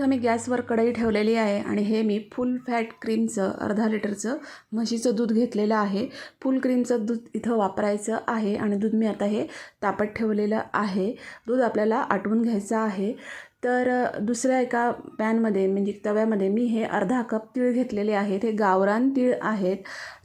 इथं मी गॅसवर कढई ठेवलेली आहे आणि हे मी फुल फॅट क्रीमचं अर्धा लिटरचं म्हशीचं दूध घेतलेलं आहे. फुल क्रीमचं दूध इथं वापरायचं आहे आणि दूध मी आता हे तापत ठेवलेलं आहे. दूध आपल्याला आटवून घ्यायचं आहे. तर दुसऱ्या एका पॅनमध्ये म्हणजे तव्यामध्ये मी हे अर्धा कप तीळ घेतलेले आहेत. हे गावरान तीळ आहेत.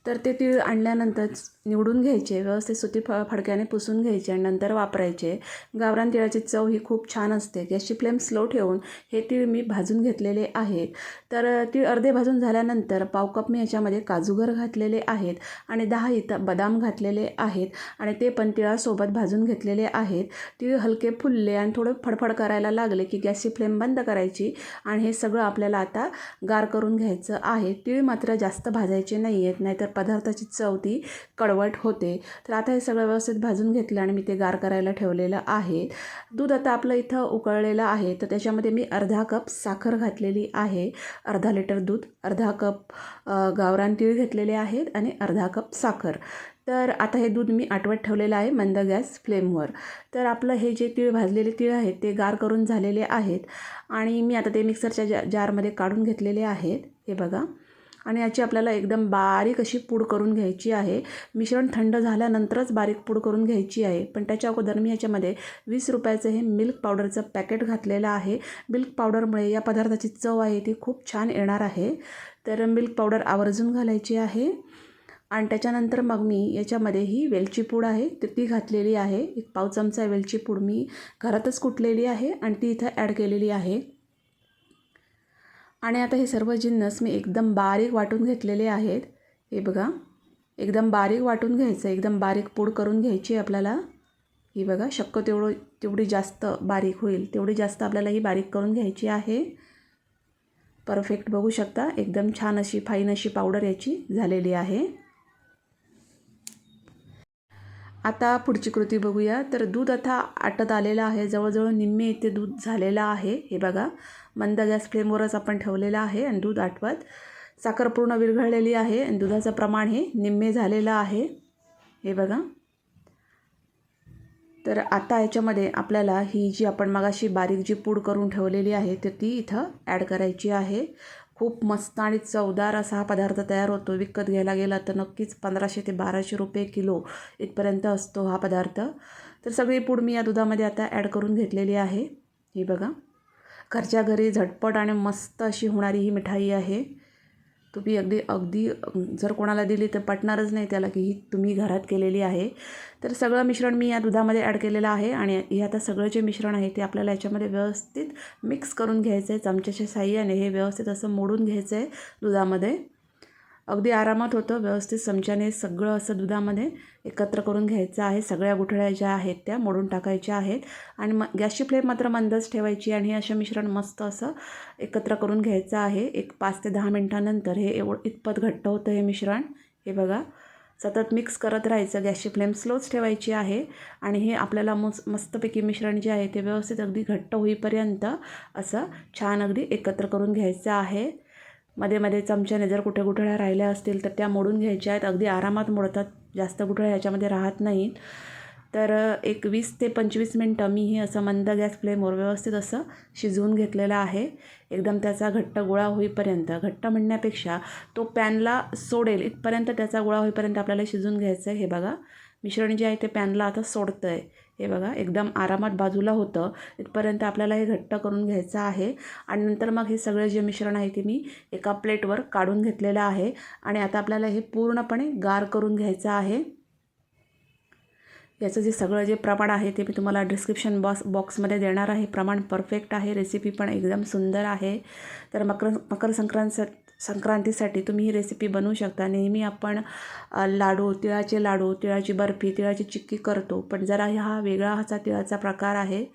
तर ते तीळ आणल्यानंतर निवडून घ्यायचे व्यवस्थित सुती फ फडक्याने पुसून घ्यायचे आणि नंतर वापरायचे. गावरान तिळाची चव ही खूप छान असते. गॅसची फ्लेम स्लो ठेवून हे तीळ मी भाजून घेतलेले आहेत तर तीळ अर्धे भाजून झाल्यानंतर पाव कप मी याच्यामध्ये काजूगर घातलेले आहेत आणि दहा इथं बदाम घातलेले आहेत आणि ते पण तिळासोबत भाजून घेतलेले आहेत. तीळ हलके फुलले आणि थोडं फडफड करायला लागले की गॅसची फ्लेम बंद करायची आणि हे सगळं आपल्याला आता गार करून घ्यायचं आहे. तीळ मात्र जास्त भाजायचे नाही आहेत नाहीतर पदार्थाची चव ती कडवट होते. तर आता हे सगळं व्यवस्थित भाजून घेतलं आणि मी ते गार करायला ठेवलेलं आहे. दूध आता आपलं इथं उकळलेलं आहे. तर त्याच्यामध्ये मी अर्धा कप साखर घातलेली आहे. अर्धा लिटर दूध अर्धा कप गावरान तीळ घेतलेले आहेत आणि अर्धा कप साखर. तर आता हे दूध मी आटवत ठेवलेलं आहे मंद गॅस फ्लेमवर. तर आपलं हे जे तीळ भाजलेले तीळ आहेत ते गार करून झालेले आहेत. आणि मी आता ते मिक्सरच्या जा जारमध्ये काढून घेतलेले आहेत. हे बघा. आणि याची आपल्याला एकदम बारीक अशी पूड करून घ्यायची आहे. मिश्रण थंड झाल्यानंतरच बारीक पूड करून घ्यायची आहे. पण त्याच्या अगोदर मी ह्याच्यामध्ये वीस रुपयाचं हे मिल्क पावडरचं पॅकेट घातलेलं आहे. मिल्क पावडरमुळे या पदार्थाची चव आहे ती खूप छान येणार आहे. तर मिल्क पावडर आवर्जून घालायची आहे. आणि त्याच्यानंतर मग मी याच्यामध्ये ही वेलची पूड आहे तर ती घातलेली आहे. एक पाव चमचा वेलची पूड मी घरातच कुटलेली आहे आणि ती इथं ॲड केलेली आहे. आणि आता हे सर्व जिन्नस मी एकदम बारीक वाटून घेतलेले आहेत. हे बघा एकदम बारीक वाटून घ्यायचं एकदम बारीक पूड करून घ्यायची आहे आपल्याला. ही बघा शक्य तेवढं तेवढी जास्त बारीक होईल. तेवढी जास्त आपल्याला ही बारीक करून घ्यायची आहे. परफेक्ट बघू शकता एकदम छान अशी फाईन अशी पावडर याची झालेली आहे. आता पुढची कृती बघूया. तर दूध आता आटत आलेलं आहे. जवळजवळ निम्मे इथे दूध झालेलं आहे. हे बघा मंद गॅस फ्लेमवरच आपण ठेवलेलं आहे आणि दूध आटवत साखर पूर्ण विरघळलेली आहे आणि दुधाचं प्रमाण हे निम्मे झालेलं आहे. हे बघा. तर आता याच्यामध्ये आपल्याला ही जी आपण मगाशी बारीक जी पूड करून ठेवलेली आहे तर ती इथं ॲड करायची आहे. खूप मस्त आणि चवदार असा हा पदार्थ तयार होतो. विकत घ्यायला गेला तर नक्कीच पंधराशे ते बाराशे रुपये किलो इथपर्यंत असतो हा पदार्थ. तर सगळी पूड मी या दुधामध्ये आता ॲड करून घेतलेली आहे. ही बघा. घरच्या घरी झटपट आणि मस्त अशी होणारी ही मिठाई आहे. तुम्ही अगदी अगदी जर कोणाला दिली तर पटणारच नाही त्याला की ही तुम्ही घरात केलेली आहे. तर सगळं मिश्रण मी या दुधामध्ये ॲड केलेलं आहे आणि हे आता सगळं जे मिश्रण आहे ते आपल्याला याच्यामध्ये व्यवस्थित मिक्स करून घ्यायचं आहे चमच्याच्या साह्याने हे व्यवस्थित असं मोडून घ्यायचं आहे दुधामध्ये. अगदी आरामात होतं व्यवस्थित चमच्याने सगळं असं दुधामध्ये एकत्र करून घ्यायचं आहे. सगळ्या गुठळ्या ज्या आहेत त्या मोडून टाकायच्या आहेत. आणि म गॅसची फ्लेम मात्र मंदच ठेवायची आणि हे असं मिश्रण मस्त असं एकत्र करून घ्यायचं आहे. एक पाच ते दहा मिनटानंतर हे एवढं इतपत घट्ट होतं हे मिश्रण. हे बघा सतत मिक्स करत राहायचं. गॅसची फ्लेम स्लोच ठेवायची आहे आणि हे आपल्याला मस मस्तपैकी मिश्रण जे आहे ते व्यवस्थित अगदी घट्ट होईपर्यंत असं छान अगदी एकत्र करून घ्यायचं आहे. मध्ये मध्ये चमच्याने जर कुठे गुठळ्या राहिल्या असतील तर त्या मोडून घ्यायच्या आहेत. अगदी आरामात मोडतात. जास्त गुठळ्या ह्याच्यामध्ये राहत नाहीत. तर एक वीस ते पंचवीस मिनटं मी हे असं मंद गॅस फ्लेमवर व्यवस्थित असं शिजवून घेतलेलं आहे. एकदम त्याचा घट्ट गोळा होईपर्यंत घट्ट म्हणण्यापेक्षा तो पॅनला सोडेल इथपर्यंत त्याचा गोळा होईपर्यंत आपल्याला शिजवून घ्यायचं आहे. हे बघा मिश्रण जे आहे ते पॅनला आता सोडतं आहे हे बघा एकदम आरामात बाजूला होतं. इथपर्यंत आपल्याला हे घट्ट करून घ्यायचं आहे. आणि नंतर मग हे सगळं जे मिश्रण आहे ते मी एका प्लेटवर काढून घेतलेलं आहे. आणि आता आपल्याला हे पूर्णपणे गार करून घ्यायचं आहे. याचं जे सगळं जे प्रमाण आहे ते मी तुम्हाला डिस्क्रिप्शन बॉक्स बॉक्समध्ये देणार आहे. प्रमाण परफेक्ट आहे. रेसिपी पण एकदम सुंदर आहे. तर मकर मकर संक्रांत संक्रांतीसाठी तुम्ही ही रेसिपी बनवू शकता. नेहमी आपण लाडू तिळाचे लाडू तिळाची बर्फी तिळाची चिक्की करतो. पण जरा हा वेगळा हाचा तिळाचा प्रकार आहे.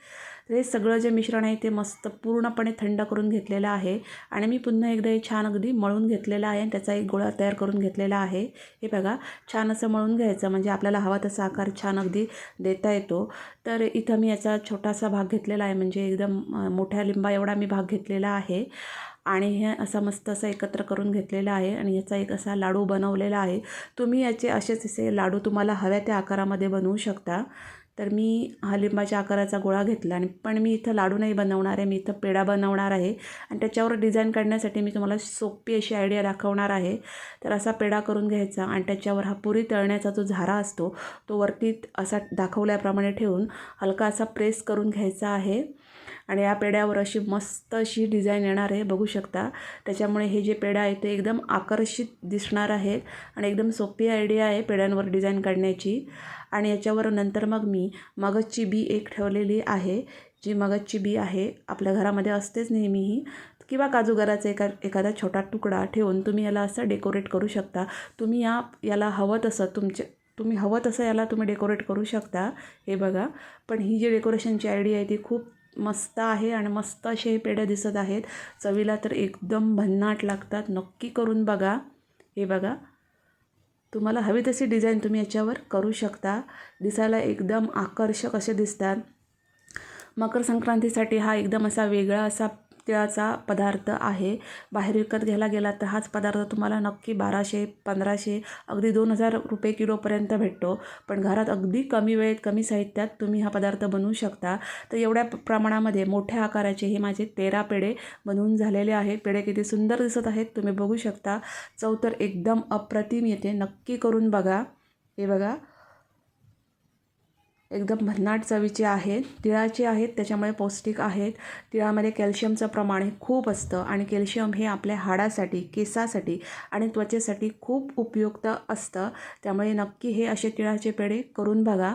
हे सगळं जे मिश्रण आहे ते मस्त पूर्णपणे थंड करून घेतलेलं आहे. आणि मी पुन्हा एकदा हे छान अगदी मळून घेतलेलं आहे आणि त्याचा एक गोळा तयार करून घेतलेला आहे. हे बघा छान असं मळून घ्यायचं म्हणजे आपल्याला हवा तसा आकार छान अगदी देता येतो. तर इथं मी याचा छोटासा भाग घेतलेला आहे म्हणजे एकदम मोठ्या लिंबा एवढा मी भाग घेतलेला आहे. आणि हे असं मस्त असं एकत्र करून घेतलेलं आहे आणि याचा एक असा लाडू बनवलेला आहे. तुम्ही याचे असेच असे लाडू तुम्हाला हव्या त्या आकारामध्ये बनवू शकता. तर मी हा लिंबाच्या आकाराचा गोळा घेतला आणि पण मी इथं लाडू नाही बनवणार आहे मी इथं पेढा बनवणार आहे आणि त्याच्यावर डिझाईन काढण्यासाठी मी तुम्हाला सोपी अशी आयडिया दाखवणार आहे. तर असा पेढा करून घ्यायचा आणि त्याच्यावर हा पुरी तळण्याचा जो झारा असतो तो वरती असा दाखवल्याप्रमाणे ठेवून हलका असा प्रेस करून घ्यायचा आहे. आणि या पेड्यावर अशी मस्त अशी डिझाईन येणार आहे बघू शकता. त्याच्यामुळे हे जे पेढा आहे ते एकदम आकर्षित दिसणार आहेत आणि एकदम सोपी आयडिया आहे पेड्यांवर डिझाईन काढण्याची. आणि याच्यावर नंतर मग मी मगजची बी एक ठेवलेली आहे जी मगजची बी आहे. आपल्या घरामध्ये असतेच नेहमीही किंवा काजूगराचा एका एखादा छोटा तुकडा ठेवून तुम्ही याला असं डेकोरेट करू शकता. तुम्ही या याला हवं तसं तुमचे तुम्ही हवं तसं याला तुम्ही डेकोरेट करू शकता. हे बघा. पण ही जी डेकोरेशनची आयडिया आहे ती खूप मस्त आहे आणि मस्त असे हे पेढे दिसत आहेत. चवीला तर एकदम भन्नाट लागतात. नक्की करून बघा. हे बघा. तुम्हाला हवी तशी डिझाईन तुम्ही याच्यावर करू शकता. दिसायला एकदम आकर्षक असे दिसतात. मकर संक्रांतीसाठी हा एकदम असा वेगळा असा तिळाचा पदार्थ आहे. बाहेर विकत घ्यायला गेला तर हाच पदार्थ तुम्हाला नक्की बाराशे पंधराशे अगदी दोन हजार रुपये किलोपर्यंत भेटतो. पण घरात अगदी कमी वेळेत कमी साहित्यात तुम्ही हा पदार्थ बनवू शकता. तर एवढ्या प्रमाणामध्ये मोठ्या आकाराचे हे माझे तेरा पेढे बनवून झालेले आहेत. पेढे किती सुंदर दिसत आहेत तुम्ही बघू शकता. चव तर एकदम अप्रतिम येते. नक्की करून बघा. हे बघा. एकदम भन्नाट चवीचे आहेत तिळाचे आहेत त्याच्यामुळे पौष्टिक आहेत. तिळामध्ये कॅल्शियमचं प्रमाण हे खूप असतं आणि कॅल्शियम हे आपल्या हाडासाठी केसासाठी आणि त्वचेसाठी खूप उपयुक्त असतं. त्यामुळे नक्की हे असे तिळाचे पेढे करून बघा.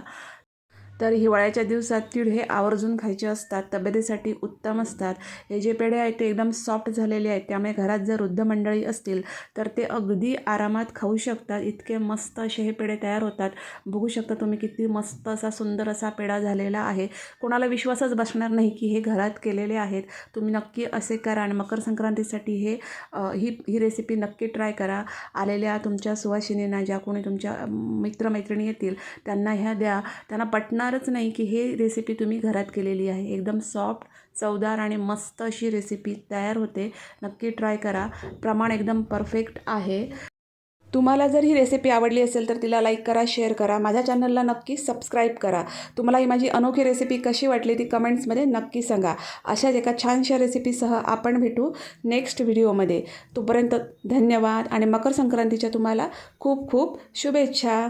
तर हिवाळ्याच्या दिवसात तीळ हे आवर्जून खायचे असतात तब्येतीसाठी उत्तम असतात. हे जे पेढे आहेत ते एकदम सॉफ्ट झालेले आहेत. त्यामुळे घरात जर वृद्ध मंडळी असतील तर ते अगदी आरामात खाऊ शकतात. इतके मस्त असे हे पेढे तयार होतात. बघू शकता तुम्ही किती मस्त असा सुंदर असा पेढा झालेला आहे. कोणाला विश्वासच बसणार नाही की हे घरात केलेले आहेत. तुम्ही नक्की असे करा आणि मकर संक्रांतीसाठी हे ही ही रेसिपी नक्की ट्राय करा. आलेल्या तुमच्या सुवासिनींना ज्या कोणी तुमच्या मित्रमैत्रिणी येतील त्यांना ह्या द्या. त्यांना वाटणारच नाही की हे रेसिपी तुम्ही घरात केलेली आहे. एकदम सॉफ्ट चवदार आणि मस्त अशी रेसिपी तयार होते. नक्की ट्राय करा. प्रमाण एकदम परफेक्ट आहे. तुम्हाला जर ही रेसिपी आवडली असेल तर तिला लाईक करा शेअर करा. माझ्या चॅनलला नक्की सबस्क्राईब करा. तुम्हाला ही माझी अनोखी रेसिपी कशी वाटली ती कमेंट्समध्ये नक्की सांगा. अशाच एका छानशा रेसिपीसह आपण भेटू नेक्स्ट व्हिडिओमध्ये तोपर्यंत धन्यवाद आणि मकर संक्रांतीच्या तुम्हाला खूप खूप शुभेच्छा.